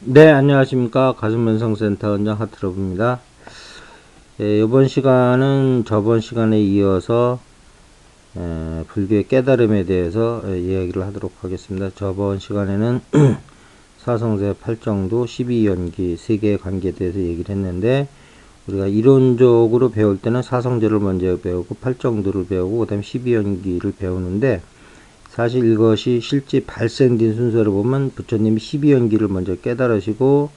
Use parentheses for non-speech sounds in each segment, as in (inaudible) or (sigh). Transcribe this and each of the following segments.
네, 안녕하십니까. 가슴면성센터 원장 하트러브입니다. 예, 이번 시간은 저번 시간에 이어서 에, 불교의 깨달음에 대해서 에, 이야기를 하도록 하겠습니다. 저번 시간에는 (clears throat) 사성세 8정도 12연기 세 개의 관계에 대해서 얘기를 했는데 우리가 이론적으로 배울 때는 사성제를 먼저 배우고 8정도를 배우고 그 다음에 12연기를 배우는데 사실 이것이 실제 발생된 순서를 보면 부처님이 12연기를 먼저 깨달으시고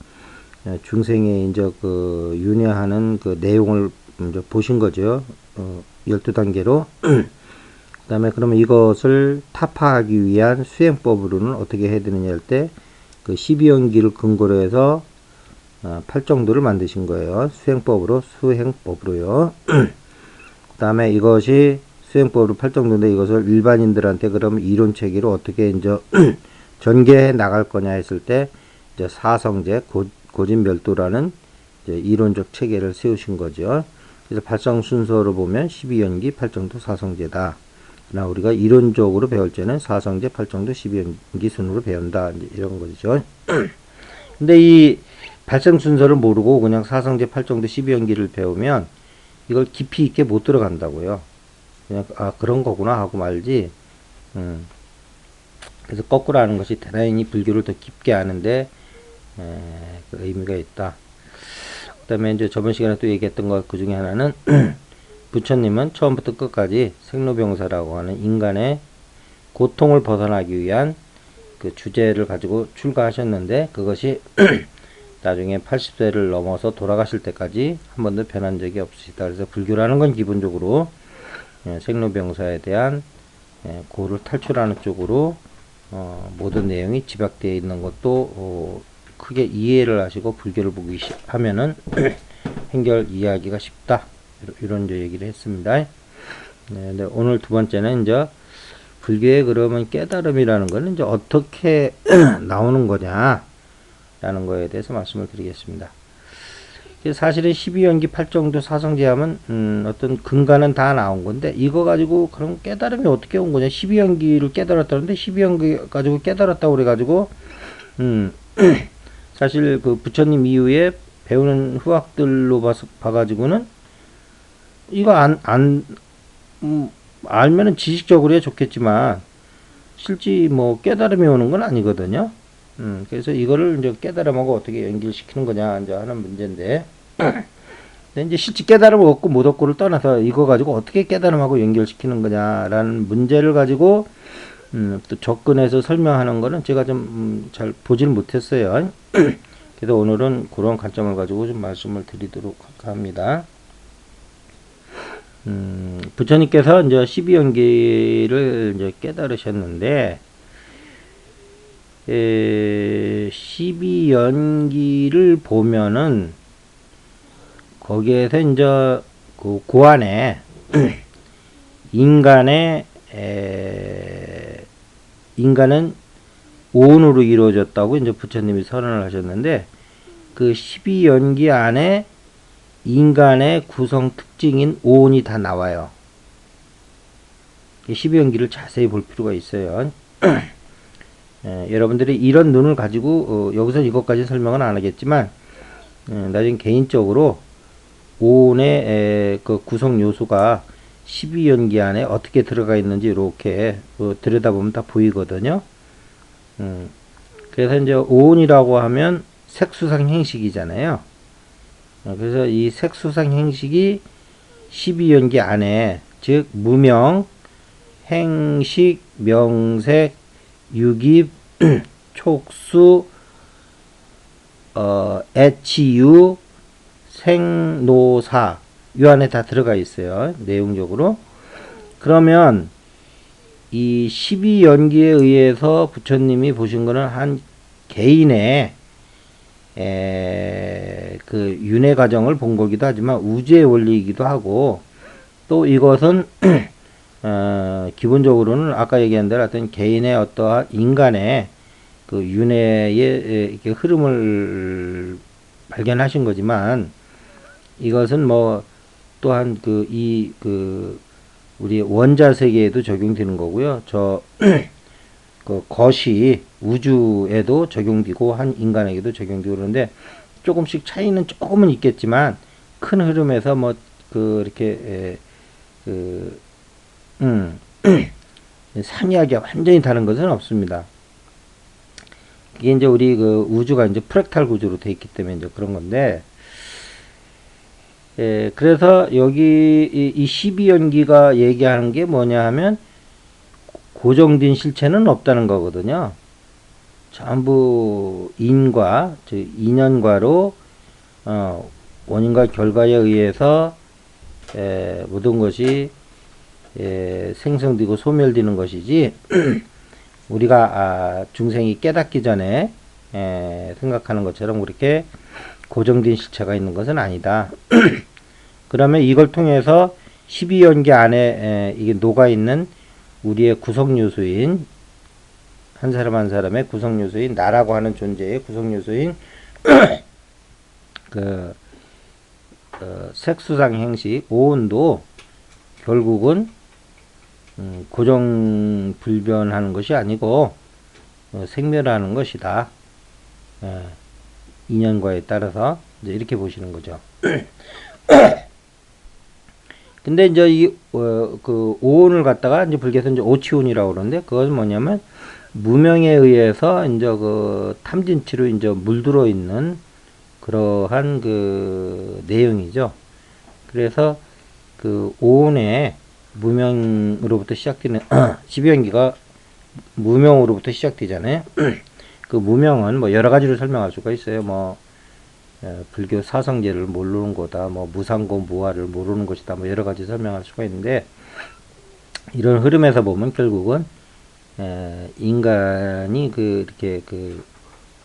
어, 중생의 이제 그 윤회하는 그 내용을 먼저 보신 거죠. 어, 12단계로. 그 다음에 그러면 이것을 타파하기 위한 수행법으로는 어떻게 해야 되느냐 할 때 그 12연기를 근거로 해서 어, 8정도를 만드신 거예요. 수행법으로, 수행법으로요. (clears throat) 그 다음에 이것이 수행법으로 8정도인데 이것을 일반인들한테 그럼 이론 체계로 어떻게 이제 (clears throat) 전개해 나갈 거냐 했을 때 이제 사성제 고, 고진멸도라는 이제 이론적 체계를 세우신 거죠. 그래서 발성 순서로 보면 12연기 8정도 사성제다. 나 우리가 이론적으로 배울 때는 사성제 8정도 12연기 순으로 배운다. 이런 거죠. (clears throat) 근데 이 발생 순서를 모르고 그냥 사성제 8정도 12연기를 배우면 이걸 깊이 있게 못 들어간다고요. 그냥 아 그런 거구나 하고 말지. 음. 그래서 거꾸로 하는 것이 대단히 불교를 더 깊게 아는데 에, 그 의미가 있다. 그 다음에 이제 저번 시간에 또 얘기했던 것 그 중에 하나는 (clears throat) 부처님은 처음부터 끝까지 생로병사라고 하는 인간의 고통을 벗어나기 위한 그 주제를 가지고 출가하셨는데 그것이 (clears throat) 나중에 80세를 넘어서 돌아가실 때까지 한 번도 변한 적이 없으시다. 그래서 불교라는 건 기본적으로 예, 생로병사에 대한 예, 고를 탈출하는 쪽으로 어, 모든 내용이 집약되어 있는 것도 어, 크게 이해를 하시고 불교를 보기 시, 하면은 (clears throat) 행결 이해하기가 쉽다 이런, 얘기를 했습니다. 네, 근데 오늘 두 번째는 이제 불교의 그러면 깨달음이라는 것은 이제 어떻게 (clears throat) 나오는 거냐라는 거에 대해서 말씀을 드리겠습니다. 사실은 12연기 8정도 사성제하면 음, 어떤 근간은 다 나온 건데 이거 가지고 그럼 깨달음이 어떻게 온 거냐 12연기를 깨달았다는데 12연기 가지고 깨달았다고 그래 가지고 음, (clears throat) 사실 그 부처님 이후에 배우는 후학들로 봐서 봐가지고는 이거 안, 안 음, 알면은 지식적으로 야 좋겠지만 실제 뭐 깨달음이 오는 건 아니거든요. 음, 그래서 이거를 이제 깨달음하고 어떻게 연결시키는 거냐 이제 하는 문제인데. 근데 이제 실제 깨달음을 얻고 못 얻고를 떠나서 이거 가지고 어떻게 깨달음하고 연결시키는 거냐라는 문제를 가지고 음, 또 접근해서 설명하는 거는 제가 좀잘 보질 못했어요. (clears throat) 그래서 오늘은 그런 관점을 가지고 좀 말씀을 드리도록 합니다. 음, 부처님께서 이제 12연기를 이제 깨달으셨는데, 에, 12연기를 보면은, 거기에서 이제 그 고안에 (clears throat) 인간의, 에, 인간은 오온으로 이루어졌다고 이제 부처님이 선언을 하셨는데, 그 12연기 안에 인간의 구성 특징인 오온이 다 나와요. 12연기를 자세히 볼 필요가 있어요. (clears throat) 예, 여러분들이 이런 눈을 가지고 어, 여기서 이것까지 설명은 안 하겠지만 예, 나중에 개인적으로 오온의 에, 그 구성 요소가 12연기 안에 어떻게 들어가 있는지 이렇게 어, 들여다보면 다 보이거든요. 음, 그래서 이제 오온이라고 하면 색수상 행식이잖아요. 어, 그래서 이 색수상 행식이 12연기 안에 즉 무명, 행식, 명색, 유깁, (clears throat) 촉수, 어, 애치유, 생노사 이 안에 다 들어가 있어요. 내용적으로. 그러면 이 12연기에 의해서 부처님이 보신 거는 한 개인의 에, 그 윤회 과정을 본 거기도 하지만 우주의 원리이기도 하고 또 이것은 (clears throat) 어, 기본적으로는 아까 얘기한 대로 어떤 개인의 어떠한 인간의 그 윤회의 이렇게 흐름을 발견하신 거지만 이것은 뭐 또한 그이그 우리 원자 세계에도 적용되는 거고요. 저 (clears throat) 그 것이 우주에도 적용되고 한 인간에게도 적용되고 그러는데 조금씩 차이는 조금은 있겠지만 큰 흐름에서 뭐 그 이렇게 에, 그 음, (clears throat) 상이하게 완전히 다른 것은 없습니다. 이게 이제 우리 그 우주가 이제 프랙탈 구조로 돼 있기 때문에 이제 그런 건데 예, 그래서 여기 이, 이 12연기가 얘기하는 게 뭐냐 하면 고정된 실체는 없다는 거거든요. 전부 인과, 즉 인연과로 어, 원인과 결과에 의해서 에, 모든 것이 에, 생성되고 소멸되는 것이지 (clears throat) 우리가 아, 중생이 깨닫기 전에 에, 생각하는 것처럼 그렇게 고정된 실체가 있는 것은 아니다. (clears throat) 그러면 이걸 통해서 12연계 안에 에, 이게 녹아 있는 우리의 구성 요소인 한 사람 한 사람의 구성 요소인 나라고 하는 존재의 구성 요소인 (clears throat) 그 어, 색수상 행식 오온도 결국은 음, 고정 불변하는 것이 아니고 어, 생멸하는 것이다. 예, 인연과에 따라서 이제 이렇게 보시는 거죠. (coughs) 근데 이제 이, 어, 그, 오온을 갖다가 이제 불교에서 이제 오치온이라고 그러는데, 그것은 뭐냐면, 무명에 의해서 이제 그 탐진치로 이제 물들어 있는 그러한 그 내용이죠. 그래서 그 오온의 무명으로부터 시작되는 (clears throat) 12연기가 무명으로부터 시작되잖아요. (clears throat) 그 무명은 뭐 여러 가지로 설명할 수가 있어요. 뭐 에, 불교 사성제를 모르는 거다, 뭐 무상고 무화를 모르는 것이다, 뭐 여러 가지 설명할 수가 있는데 이런 흐름에서 보면 결국은 에, 인간이 그 이렇게 그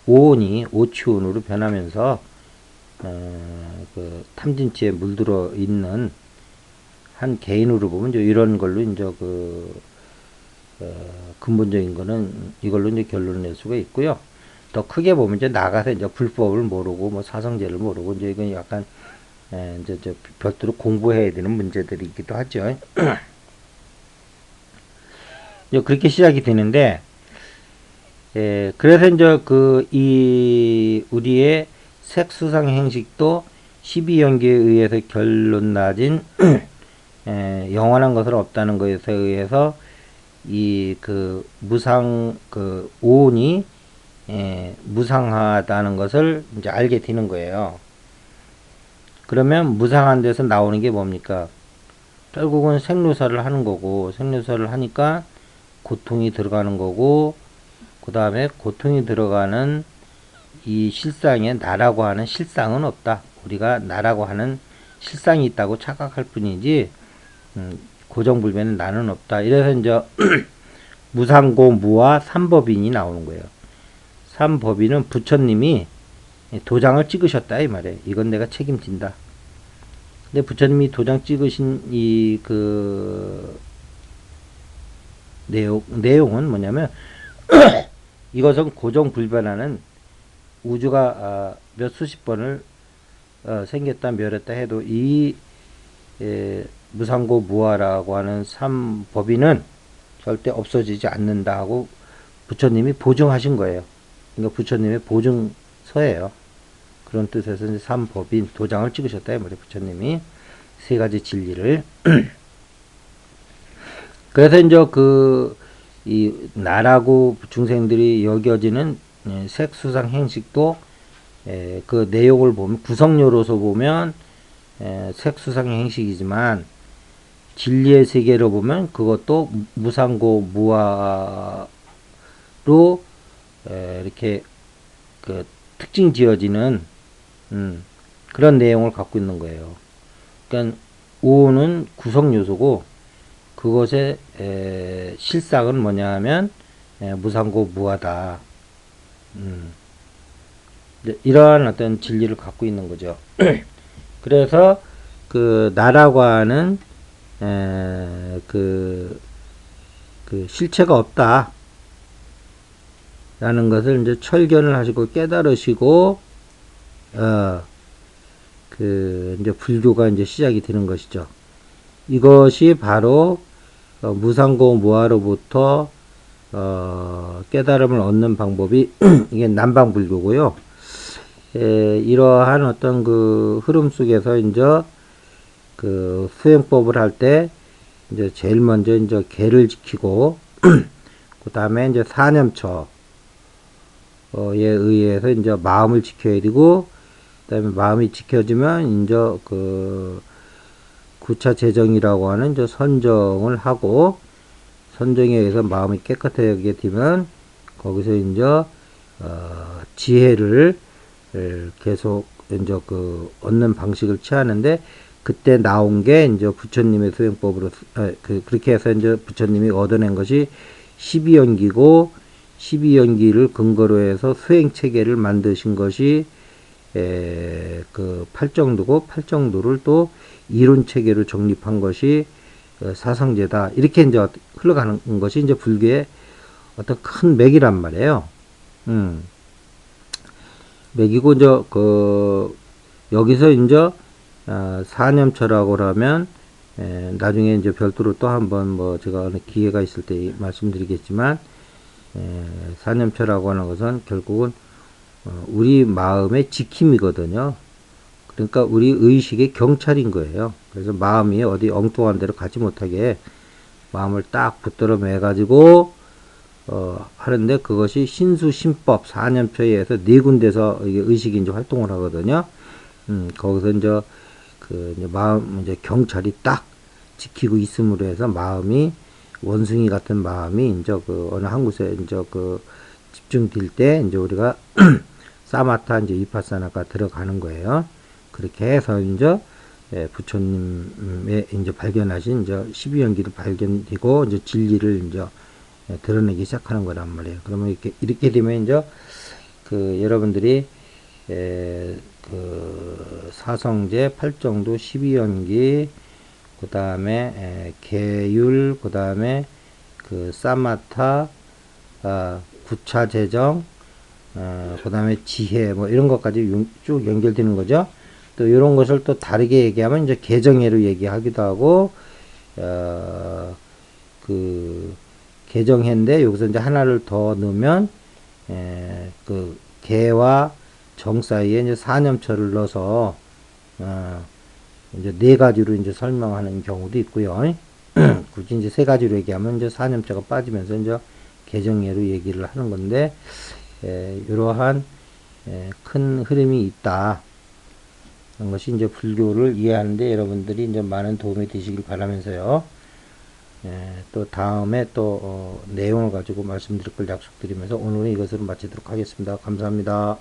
오온이 오치온으로 변하면서 에, 그 탐진치에 물들어 있는 한 개인으로 보면 이제 이런 걸로 이제 그 어, 근본적인 거는 이걸로 이제 결론을 낼 수가 있고요. 더 크게 보면 이제 나가서 이제 불법을 모르고 뭐 사성제를 모르고 이제 이건 약간 에, 이제 저 별도로 공부해야 되는 문제들이기도 하죠. (clears throat) 이제 그렇게 시작이 되는데 에, 그래서 이제 그 이 우리의 색수상 행식도 12연계에 의해서 결론 나진 (clears throat) 에, 영원한 것은 없다는 것에 의해서 이 그 무상 그 오온이 에, 무상하다는 것을 이제 알게 되는 거예요. 그러면 무상한 데서 나오는 게 뭡니까? 결국은 생로사를 하는 거고 생로사를 하니까 고통이 들어가는 거고 그 다음에 고통이 들어가는 이 실상에 나라고 하는 실상은 없다. 우리가 나라고 하는 실상이 있다고 착각할 뿐이지 음, 고정불변은 나는 없다. 이래서 이제 (clears throat) 무상고 무와 삼법인이 나오는 거예요. 삼법인은 부처님이 도장을 찍으셨다 이 말이에요. 이건 내가 책임진다. 근데 부처님이 도장 찍으신 이 그 내용 내용은 뭐냐면 (clears throat) 이것은 고정불변하는 우주가 아, 몇 수십 번을 어, 생겼다 멸했다 해도 이 에, 무상고 무아라고 하는 삼법인은 절대 없어지지 않는다 하고 부처님이 보증하신 거예요. 그러니까 부처님의 보증서예요. 그런 뜻에서 이제 삼법인 도장을 찍으셨다 이 말이에요. 부처님이 세 가지 진리를 (clears throat) 그래서 이제 그 이 나라고 중생들이 여겨지는 예, 색수상 행식도 에, 그 내용을 보면 구성료로서 보면 에, 색수상 행식이지만 진리의 세계로 보면 그것도 무상고 무아로 에, 이렇게 그 특징 지어지는 음, 그런 내용을 갖고 있는 거예요. 그러니까 오는 구성 요소고 그것의 에, 실상은 뭐냐 하면 에, 무상고 무하다. 음. 이러한 어떤 진리를 갖고 있는 거죠. (clears throat) 그래서 그 나라고 하는 에, 그, 그 실체가 없다. 라는 것을 이제 철견을 하시고 깨달으시고 어, 그 이제 불교가 이제 시작이 되는 것이죠. 이것이 바로 어, 무상고 무아로부터 어, 깨달음을 얻는 방법이 (clears throat) 이게 남방불교고요. 에, 이러한 어떤 그 흐름 속에서 이제 그 수행법을 할 때 이제 제일 먼저 이제 계를 지키고 (clears throat) 그 다음에 이제 사념처에 의해서 이제 마음을 지켜야 되고 그 다음에 마음이 지켜지면 이제 그 구차 재정이라고 하는 이제 선정을 하고 선정에 의해서 마음이 깨끗하게 되면 거기서 이제 어, 지혜를 계속 이제 그 얻는 방식을 취하는데 그때 나온 게 이제 부처님의 수행법으로 아, 그 그렇게 해서 이제 부처님이 얻어낸 것이 12연기고 12연기를 근거로 해서 수행 체계를 만드신 것이 에, 그 팔정도고 팔정도를 또 이론 체계로 정립한 것이 어, 사상제다 이렇게 이제 흘러가는 것이 이제 불교의 어떤 큰 맥이란 말이에요. 음. 맥이고 이제 그 여기서 이제 아, 사념처라고 하면 에, 나중에 이제 별도로 또 한번 뭐 제가 어느 기회가 있을 때 말씀드리겠지만 에, 사념처라고 하는 것은 결국은 어, 우리 마음의 지킴이거든요. 그러니까 우리 의식의 경찰인 거예요. 그래서 마음이 어디 엉뚱한 데로 가지 못하게 마음을 딱 붙들어 매 가지고 어, 하는데 그것이 신수신법 사념처에 의해서 네 군데서 의식이 이제 활동을 하거든요. 음, 거기서 이제 그 이제 마음 이제 경찰이 딱 지키고 있음으로 해서 마음이 원숭이 같은 마음이 이제 그 어느 한 곳에 이제 그 집중될 때 이제 우리가 (clears throat) 사마타 이제 이파사나가 들어가는 거예요. 그렇게 해서 이제 예, 부처님의 이제 발견하신 이제 12연기도 발견되고 이제 진리를 이제 예, 드러내기 시작하는 거란 말이에요. 그러면 이렇게 이렇게 되면 이제 그 여러분들이 에, 그 사성제, 팔정도, 12연기, 그 다음에 계율, 그 다음에 그 사마타, 아, 구차재정, 어, 그 다음에 지혜, 뭐 이런 것까지 쭉 연결되는 거죠. 또 이런 것을 또 다르게 얘기하면 이제 개정해로 얘기하기도 하고, 어, 그, 개정해인데 여기서 이제 하나를 더 넣으면, 에, 그, 개와 정 사이에 이제 사념처를 넣어서 어, 이제 네 가지로 이제 설명하는 경우도 있고요. (clears throat) 굳이 이제 세 가지로 얘기하면 이제 사념자가 빠지면서 이제 개정예로 얘기를 하는 건데 에, 이러한 에, 큰 흐름이 있다. 그런 것이 이제 불교를 이해하는데 여러분들이 이제 많은 도움이 되시길 바라면서요. 에, 또 다음에 또 어, 내용을 가지고 말씀드릴 걸 약속드리면서 오늘은 이것으로 마치도록 하겠습니다. 감사합니다.